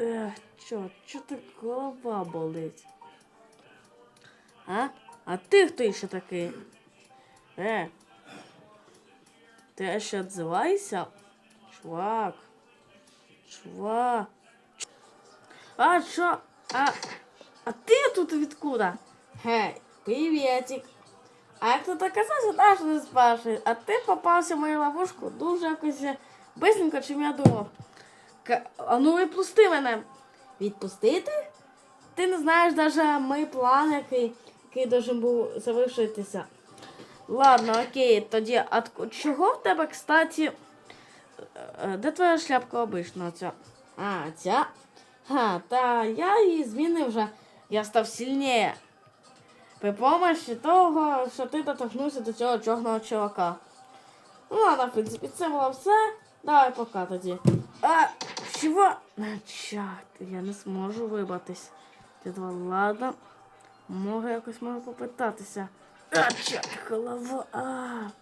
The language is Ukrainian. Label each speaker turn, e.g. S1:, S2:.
S1: Ех, чо, чо так голова болить? А? А ти хто ще такий? Е. Ти ще відзивайся? Чувак. Чувак. А що? А, а ти тут відкуда? Гей, привітик. А тут оказався, теж не спрашує. А ти попався в мою ловушку дуже якось бисенько, чим я думав. Ка- А ну відпусти мене. Відпустити? Ти не знаєш навіть мій план, який, який должен був завершитися. Ладно, окей, тоді а чого в тебе, кстати, е, де твоя шляпка обична ця? А, ця? Ха, та я її змінив вже. Я став сильніше. При помощі того, що ти доторкнувся до цього чорного чувака. Ну ладно, в принципі, це було все. Давай пока тоді. А, чого? А, я не зможу вибратись. Дідва, ладно. Може якось можу попитатися. А, голова.